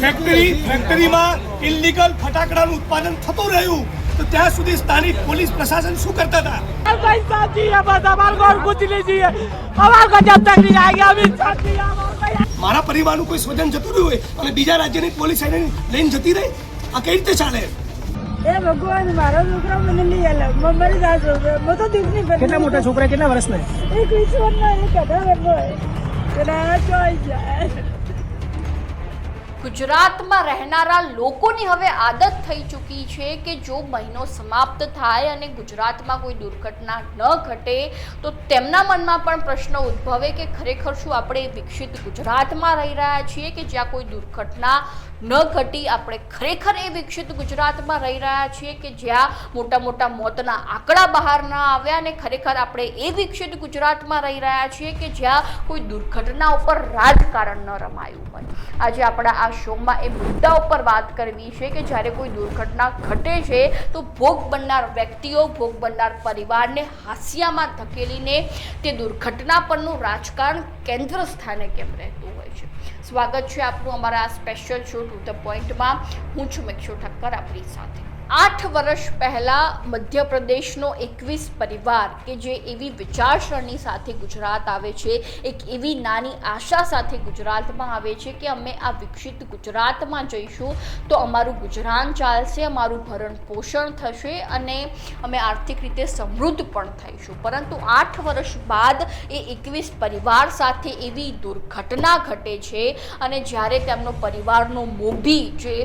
Factory ફેક્ટરીમાં illegal ફટાકડાનું ઉત્પાદન થતું રહ્યું. તો ત્યાં સુધી સ્થાનિક પોલીસ પ્રશાસન શું કરતા હતા? ભાઈ નહીં જોઈએ અમાર મારા પરિવારનું કોઈ સ્વજન જતું રહ્યું હોય અને બીજા રાજ્યની પોલીસ એને લઈને જતી રહી આ કઈ રીતે ચાલે? એ ભગવાન મારો છોકરો મને લઈ આલો. મારી સાસુ મો તો દીક નહીં કેટલા મોટા છોકરા કેટલા વર્ષના? એક વીસ વર્ષનો એક અઢાર વર્ષનો એના ચોઈ જાય ગુજરાતમાં રહેનારા લોકોની હવે આદત થઈ ચૂકી છે કે જો મહિનો સમાપ્ત થાય અને ગુજરાતમાં કોઈ દુર્ઘટના ન ઘટે, તો તેમના મનમાં પણ પ્રશ્ન ઉદ્ભવે કે ખરેખર શું આપણે વિકસિત ગુજરાતમાં રહી રહ્યા છીએ કે જ્યાં કોઈ દુર્ઘટના ન ઘટી આપણે ખરેખર એ વિકસિત ગુજરાતમાં રહી રહ્યા છીએ કે જ્યાં મોટા મોટા મોતના આંકડા બહાર ન આવ્યા અને ખરેખર આપણે એ વિકસિત ગુજરાતમાં રહી રહ્યા છીએ કે જ્યાં કોઈ દુર્ઘટના ઉપર રાજકારણ ન રમાયું હોય. આજે આપણા આ શોમાં એ મુદ્દા ઉપર વાત કરવી છે કે જ્યારે કોઈ દુર્ઘટના ઘટે છે તો ભોગ બનનાર વ્યક્તિઓ, ભોગ બનનાર પરિવારને હાસ્યામાં ધકેલીને તે દુર્ઘટના પરનું રાજકારણ કેન્દ્ર સ્થાને કેમ રહેતું હોય છે? સ્વાગત છે આપનું અમારા સ્પેશિયલ શો ટુ ધ પોઈન્ટમાં હું છું મેક્ષુ ઠક્કર આપણી સાથે. આઠ વર્ષ પહેલાં મધ્યપ્રદેશનો એકવીસ પરિવાર કે જે એવી વિચારસરણી સાથે ગુજરાત આવે છે, એક એવી નાની આશા સાથે ગુજરાતમાં આવે છે કે અમે આ વિકસિત ગુજરાતમાં જઈશું, તો અમારું ગુજરાન ચાલશે, અમારું ભરણ પોષણ થશે અને અમે આર્થિક રીતે સમૃદ્ધ પણ થઈશું. પરંતુ આઠ વર્ષ બાદ એ એકવીસ પરિવાર સાથે એવી દુર્ઘટના ઘટે છે અને જ્યારે તેમનો પરિવારનો મોભી જે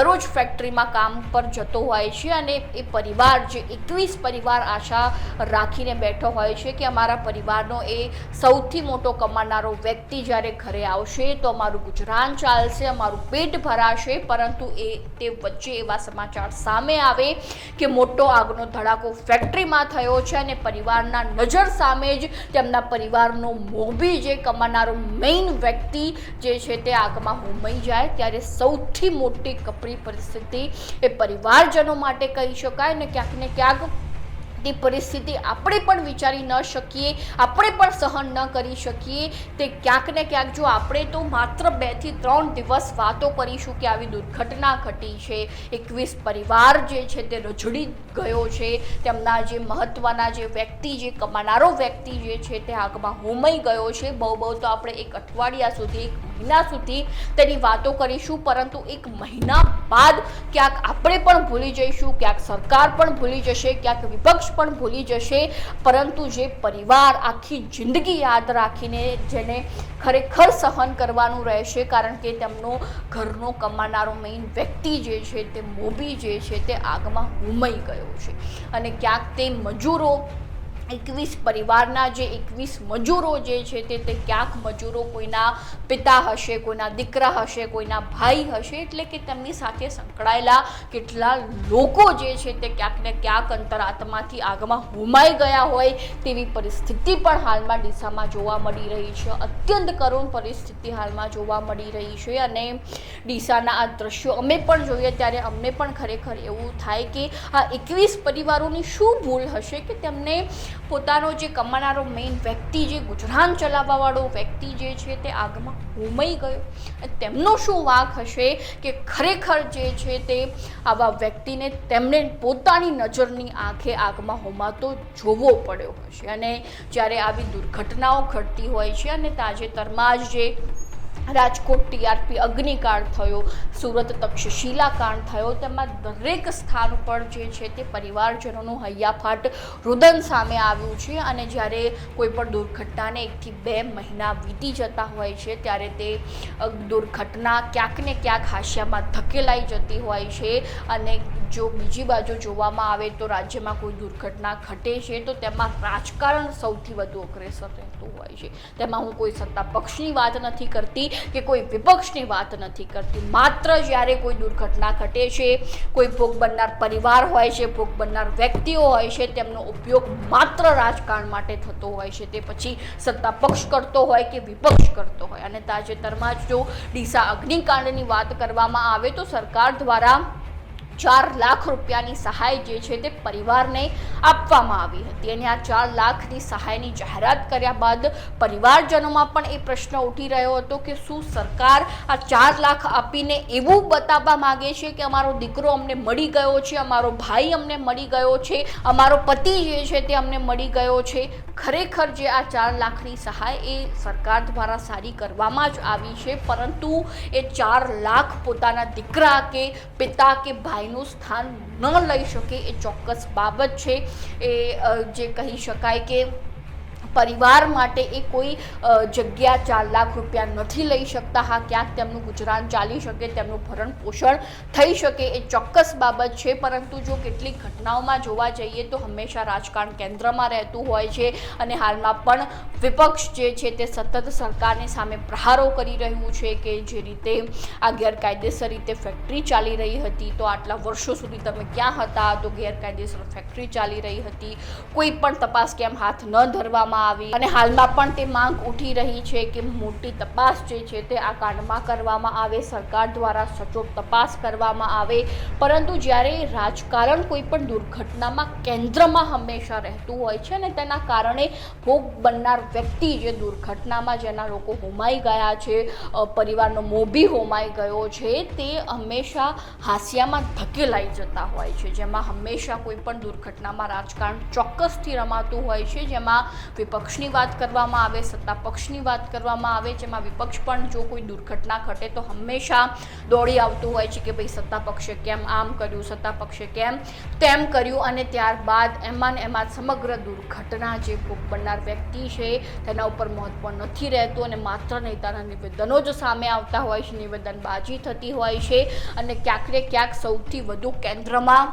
દરરોજ ફેક્ટરીમાં કામ પર જતો હોય છે અને એ પરિવાર જે એકવીસ પરિવાર આશા રાખીને બેઠો હોય છે કે અમારા પરિવારનો એ સૌથી મોટો કમાનારો વ્યક્તિ જ્યારે ઘરે આવશે તો અમારું ગુજરાન ચાલશે, અમારું પેટ ભરાશે. પરંતુ એ તે વચ્ચે એવા સમાચાર સામે આવે કે મોટો આગનો ધડાકો ફેક્ટરીમાં થયો છે અને પરિવારના નજર સામે જ તેમના પરિવારનો મોભી જે કમાનારો મેઇન વ્યક્તિ જે છે તે આગમાં હોમાઈ જાય. ત્યારે સૌથી મોટી કપરી પરિસ્થિતિ એ પરિવારજનો માટે કહી શકાય ને ક્યાંક ને ક્યાંક તે પરિસ્થિતિ આપણે પણ વિચારી ન શકીએ, આપણે પણ સહન ન કરી શકીએ. તે ક્યાંક ને ક્યાંક જો આપણે તો માત્ર બેથી ત્રણ દિવસ વાતો કરીશું કે આવી દુર્ઘટના ઘટી છે. એકવીસ પરિવાર જે છે તે રજડી ગયો છે. તેમના જે મહત્ત્વના જે વ્યક્તિ, જે કમાનારો વ્યક્તિ જે છે તે આગમાં હોમાઈ ગયો છે. બહુ બહુ તો આપણે એક અઠવાડિયા સુધી મહિના સુધી તેની વાતો કરીશું, પરંતુ એક મહિના બાદ ક્યાંક આપણે પણ ભૂલી જઈશું, ક્યાંક સરકાર પણ ભૂલી જશે, ક્યાંક વિપક્ષ પણ ભૂલી જશે, પરંતુ જે પરિવાર આખી જિંદગી યાદ રાખીને જેને ખરેખર સહન કરવાનું રહેશે, કારણ કે તેમનો ઘરનો કમાનારો મેઇન વ્યક્તિ જે છે, તે મોભી જે છે, તે આગમાં હુમઈ ગયો છે. અને ક્યાંક તે મજૂરો એકવીસ પરિવારના જે એકવીસ મજૂરો જે છે તે તે ક્યાંક મજૂરો કોઈના પિતા હશે, કોઈના દીકરા હશે, કોઈના ભાઈ હશે, એટલે કે તેમની સાથે સંકળાયેલા કેટલા લોકો જે છે તે ક્યાંક ને ક્યાંક અંતરાત્માથી આગમાં હુમાઈ ગયા હોય તેવી પરિસ્થિતિ પણ હાલમાં ડીસામાં જોવા મળી રહી છે. અત્યંત કરુણ પરિસ્થિતિ હાલમાં જોવા મળી રહી છે અને ડીસાના આ દ્રશ્યો અમે પણ જોઈએ ત્યારે અમને પણ ખરેખર એવું થાય કે આ એકવીસ પરિવારોની શું ભૂલ હશે કે તેમને પોતાનો જે કમાનારો મેઇન વ્યક્તિ જે ગુજરાન ચલાવવાવાળો વ્યક્તિ જે છે તે આગમાં હોમાઈ ગયો. તેમનો શું વાંક હશે કે ખરેખર જે છે તે આવા વ્યક્તિને તેમણે પોતાની નજરની આંખે આગમાં હોમાતો જોવો પડ્યો હશે. અને જ્યારે આવી દુર્ઘટનાઓ ઘટતી હોય છે અને તાજેતરમાં જ જે રાજકોટ ટીઆરપી અગ્નિકાંડ થયો, સુરત તક્ષશિલા કાંડ થયો, તેમાં દરેક સ્થાન પર જે છે તે પરિવારજનોનું હૈયાફાટ રુદન સામે આવ્યું છે અને જ્યારે કોઈ પણ દુર્ઘટનાને એકથી બે મહિના વીતી જતા હોય છે, ત્યારે તે દુર્ઘટના ક્યાંક ને ક્યાંક હાસ્યામાં ધકેલાઈ જતી હોય છે અને જો બીજી બાજુ જોવામાં આવે તો રાજ્યમાં કોઈ દુર્ઘટના ઘટે છે, તો તેમાં રાજકારણ સૌથી વધુ અગ્રેસર રહેતું હોય છે. તેમાં હું કોઈ સત્તા પક્ષની વાત નથી કરતી કે કોઈ વિપક્ષની વાત નથી કરતી. માત્ર જ્યારે કોઈ દુર્ઘટના ઘટે છે, કોઈ ભોગ બનનાર પરિવાર હોય છે, ભોગ બનનાર વ્યક્તિઓ હોય છે, તેમનો ઉપયોગ માત્ર રાજકારણ માટે થતો હોય છે. તે પછી સત્તા પક્ષ કરતો હોય કે વિપક્ષ કરતો હોય? અને તાજેતરમાં જ જો ડીસા અગ્નિકાંડની વાત કરવામાં આવે તો સરકાર દ્વારા ચાર લાખ રૂપિયાની સહાય જે છે તે પરિવારને આપવામાં આવી હતી. અને આ ચાર લાખની સહાયની જાહેરાત કર્યા બાદ પરિવારજનોમાં પણ એ પ્રશ્ન ઉઠી રહ્યો હતો કે શું સરકાર આ ચાર લાખ આપીને એવું બતાવવા માગે છે કે અમારો દીકરો અમને મળી ગયો છે, અમારો ભાઈ અમને મળી ગયો છે, અમારો પતિ જે છે તે અમને મળી ગયો છે. ખરેખર જે આ ચાર લાખની સહાય એ સરકાર દ્વારા સારી કરવામાં જ આવી છે, પરંતુ એ ચાર લાખ પોતાના દીકરા કે પિતા કે ભાઈનું સ્થાન ન લઈ શકે એ ચોક્કસ બાબત છે. એ જે કહી શકાય કે પરિવાર માટે એ કોઈ જગ્યા ચાર લાખ રૂપિયા નથી લઈ શકતા. હા, ક્યાંક તેમનું ગુજરાન ચાલી શકે, તેમનું ભરણ પોષણ થઈ શકે એ ચોક્કસ બાબત છે. પરંતુ જો કેટલીક ઘટનાઓમાં જોવા જઈએ તો હંમેશા રાજકારણ કેન્દ્રમાં રહેતું હોય છે અને હાલમાં પણ વિપક્ષ જે છે તે સતત સરકારની સામે પ્રહારો કરી રહ્યું છે કે જે રીતે આ ગેરકાયદેસર રીતે ફેક્ટરી ચાલી રહી હતી. તો આટલા વર્ષો સુધી તમે ક્યાં હતા? તો ગેરકાયદેસર ફેક્ટરી ચાલી રહી હતી. કોઈ પણ તપાસ કેમ હાથ ન ધરવામાં આવી. અને હાલમાં પણ તે માંગ ઉઠી રહી છે કે મોટી તપાસ જે છે તે આ કાંડમાં કરવામાં આવે. સરકાર દ્વારા સચોટ તપાસ કરવામાં આવે. પરંતુ જ્યારે રાજકારણ કોઈ પણ દુર્ઘટનામાં કેન્દ્રમાં હંમેશા રહેતું હોય છે અને તેના કારણે ભોગ બનનાર વ્યક્તિ જે દુર્ઘટનામાં જેના લોકો હોમાઈ ગયા છે પરિવારનો મોભી હોમાઈ ગયો છે, તે હંમેશા હાસ્યામાં ધકેલાઈ જતા હોય છે. જેમાં હંમેશા કોઈ પણ દુર્ઘટનામાં રાજકારણ ચોક્કસથી રમાતું હોય છે. જેમાં વિપક્ષની વાત કરવામાં આવે, સત્તા પક્ષની વાત કરવામાં આવે, જેમાં વિપક્ષ પણ જો કોઈ દુર્ઘટના ઘટે તો હંમેશા દોડી આવતું હોય છે કે ભાઈ સત્તા પક્ષે કેમ આમ કર્યું, સત્તા પક્ષે કેમ તેમ કર્યું અને ત્યારબાદ એમાં ને એમાં સમગ્ર દુર્ઘટના જે ભોગ બનનાર વ્યક્તિ છે તેના ઉપર મહત્વ નથી રહેતું અને માત્ર નેતાના નિવેદનો જ સામે આવતા હોય છે, નિવેદનબાજી થતી હોય છે અને ક્યાંક ને ક્યાંક સૌથી વધુ કેન્દ્રમાં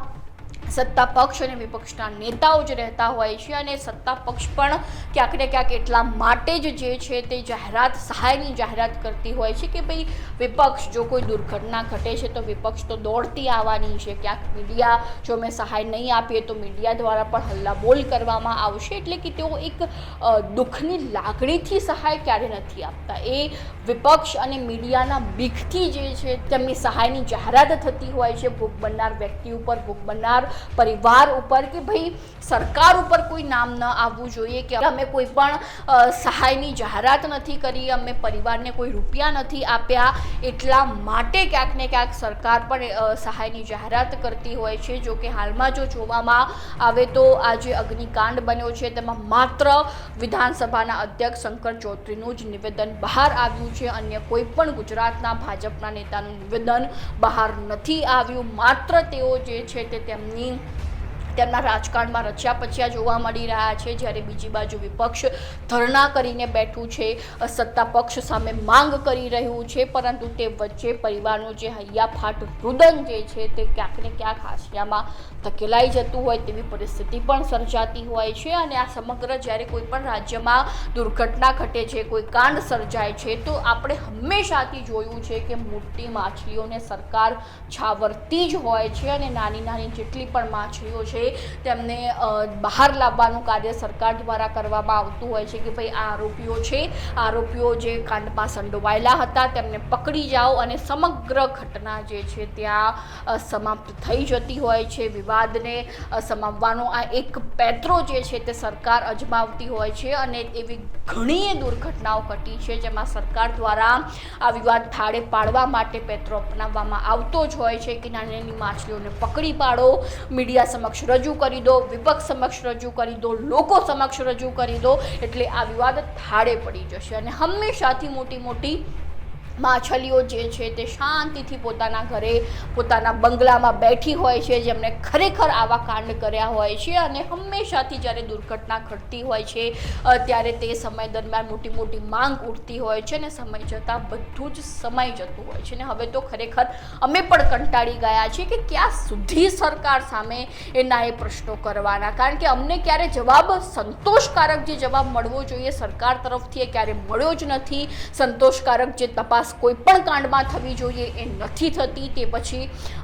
સત્તા પક્ષ અને વિપક્ષના નેતાઓ જ રહેતા હોય છે અને સત્તા પક્ષ પણ ક્યાંક ને ક્યાંક એટલા માટે જ જે છે તે જાહેરાત, સહાયની જાહેરાત કરતી હોય છે કે ભાઈ વિપક્ષ જો કોઈ દુર્ઘટના ઘટે છે તો વિપક્ષ તો દોડતી આવવાની છે. ક્યાંક મીડિયા જો અમે સહાય નહીં આપીએ તો મીડિયા દ્વારા પણ હલ્લાબોલ કરવામાં આવશે. એટલે કે તેઓ એક દુઃખની લાગણીથી સહાય ક્યારે નથી આપતા. એ વિપક્ષ અને મીડિયાના બીકથી જે છે તેમની સહાયની જાહેરાત થતી હોય છે. ભોગ બનનાર વ્યક્તિ ઉપર, ભોગ બનનાર પરિવાર ઉપર કે ભાઈ સરકાર ઉપર કોઈ નામ ન આવવું જોઈએ કે અમે કોઈ પણ સહાયની જાહેરાત નથી કરી, અમે પરિવારને કોઈ રૂપિયા નથી આપ્યા. એટલા માટે ક્યાંક ને ક્યાંક સરકાર પણ સહાયની જાહેરાત કરતી હોય છે. જો કે હાલમાં જો જોવામાં આવે તો આ જે અગ્નિકાંડ બન્યો છે. તેમાં માત્ર વિધાનસભાના અધ્યક્ષ શંકર ચૌધરીનું જ નિવેદન બહાર આવ્યું છે. અન્ય કોઈ પણ ગુજરાતના ભાજપના નેતાનું નિવેદન બહાર નથી આવ્યું. માત્ર તેઓ જે છે તે તેમની તેમના રાજકારણમાં રચ્યા પચ્યા જોવા મળી રહ્યા છે, જ્યારે બીજી બાજુ વિપક્ષ ધરણા કરીને બેઠું છે, સત્તા પક્ષ સામે માંગ કરી રહ્યું છે, પરંતુ તે વચ્ચે પરિવારનું જે હૈયાફાટ રુદન જે છે તે ક્યાંક ને ક્યાંક હાસ્યામાં ધકેલાઈ જતું હોય તેવી પરિસ્થિતિ પણ સર્જાતી હોય છે અને આ સમગ્ર જ્યારે કોઈ પણ રાજ્યમાં દુર્ઘટના ઘટે છે, કોઈ કાંડ સર્જાય છે, તો આપણે હંમેશાથી જોયું છે કે મોટી માછલીઓને સરકાર છાવરતી જ હોય છે અને નાની નાની જેટલી પણ માછલીઓ છે તેમને બહાર લાવવાનું કાર્ય સરકાર દ્વારા કરવામાં આવતું હોય છે કે ભાઈ આ આરોપીઓ છે, આરોપીઓ જે કાંડમાં સંડોવાયેલા હતા, તેમને પકડી જાઓ અને સમગ્ર ઘટના જે છે ત્યાં સમાપ્ત થઈ જતી હોય છે. વિવાદને સમાવવાનો આ એક પેત્રો જે છે તે સરકાર અજમાવતી હોય છે અને એવી ઘણી દુર્ઘટનાઓ ઘટી છે જેમાં સરકાર દ્વારા આ વિવાદ થાળે પાડવા માટે પેત્રો અપનાવવામાં આવતો જ હોય છે. કે નાની નાની માછલીઓને પકડી પાડો, મીડિયા સમક્ષ રજૂ કરી દો, વિપક્ષ સમક્ષ રજૂ કરી દો, લોકો સમક્ષ રજૂ કરી દો, એટલે આ વિવાદ થાળે પડી જશે. અને હંમેશાથી મોટી મોટી માછલીઓ જે છે તે શાંતિથી પોતાના ઘરે, પોતાના બંગલામાં બેઠી હોય છે, જેમણે ખરેખર આવા કાંડ કર્યા હોય છે અને હંમેશાથી જ્યારે દુર્ઘટના ઘટતી હોય છે ત્યારે તે સમય દરમિયાન મોટી મોટી માંગ ઉઠતી હોય છે અને સમય જતાં બધું જ સમય જતું હોય છે ને હવે તો ખરેખર અમે પણ કંટાળી ગયા છીએ કે ક્યાં સુધી સરકાર સામે એના એ પ્રશ્નો કરવાના? કારણ કે અમને ક્યારે જવાબ સંતોષકારક જે જવાબ મળવો જોઈએ સરકાર તરફથી એ ક્યારે મળ્યો જ નથી. સંતોષકારક જે તપાસ કોઈ પણ કાંડમાં થવી જોઈએ એ નથી થતી. તે પછી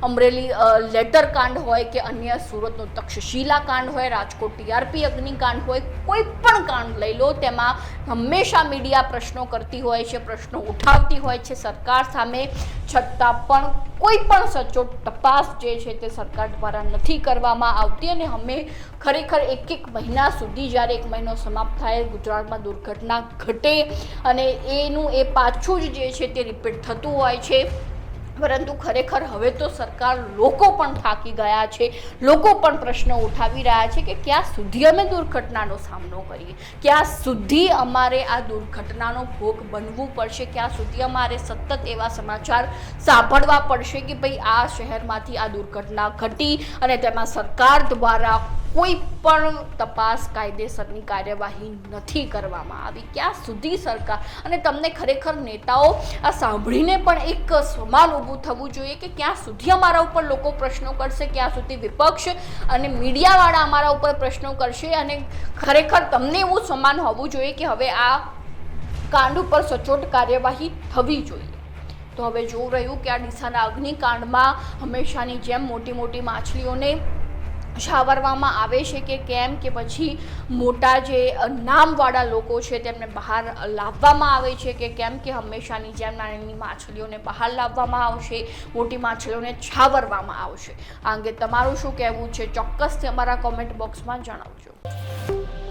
અમરેલી લેટર કાંડ હોય કે અન્ય સુરતનો તક્ષશિલા કાંડ હોય, રાજકોટ ટીઆરપી અગ્નિકાંડ હોય, કોઈ પણ કાંડ લઈ લો, તેમાં હંમેશા મીડિયા પ્રશ્નો કરતી હોય છે, પ્રશ્નો ઉઠાવતી હોય છે, સરકાર સામે છતાં પણ કોઈ પણ સચોટ તપાસ જે છે તે સરકાર દ્વારા નથી કરવામાં આવતી અને અમે ખરેખર એક એક મહિના સુધી જ્યારે એક મહિનો સમાપ્ત થાય, ગુજરાતમાં દુર્ઘટના ઘટે અને એનું એ પાછું જ જે છે તે રિપીટ થતું હોય છે. પરંતુ ખરેખર હવે તો સરકાર લોકો પણ થાકી ગયા છે. લોકો પણ પ્રશ્નો ઉઠાવી રહ્યા છે કે ક્યાં સુધી અમે દુર્ઘટનાનો સામનો કરીએ? ક્યાં સુધી અમારે આ દુર્ઘટનાનો ભોગ બનવું પડશે? ક્યાં સુધી અમારે સતત એવા સમાચાર સાંભળવા પડશે કે ભાઈ આ શહેરમાંથી આ દુર્ઘટના ઘટી અને તેમાં સરકાર દ્વારા કોઈ પણ તપાસ કાયદેસરની કાર્યવાહી નથી કરવામાં આવી. ક્યાં સુધી સરકાર? અને તમને ખરેખર નેતાઓ આ સાંભળીને પણ એક સમાન ઊભું થવું જોઈએ કે ક્યાં સુધી અમારા ઉપર લોકો પ્રશ્નો કરશે, ક્યાં સુધી વિપક્ષ અને મીડિયાવાળા અમારા ઉપર પ્રશ્નો કરશે? અને ખરેખર તમને એવું સમાન હોવું જોઈએ કે હવે આ કાંડ ઉપર સચોટ કાર્યવાહી થવી જોઈએ. તો હવે જોવું રહ્યું કે આ ડીસાના અગ્નિકાંડમાં હંમેશાની જેમ મોટી મોટી માછલીઓને છાવરવામાં આવે છે કે કેમ કે પછી મોટા જે નામવાળા લોકો છે તેમને બહાર લાવવામાં આવે છે કે કેમ કે હંમેશાની જેમ નાની માછલીઓને બહાર લાવવામાં આવશે, મોટી માછલીઓને છાવરવામાં આવશે. આ અંગે તમારું શું કહેવું છે? ચોક્કસથી અમારા કોમેન્ટ બોક્સમાં જણાવજો.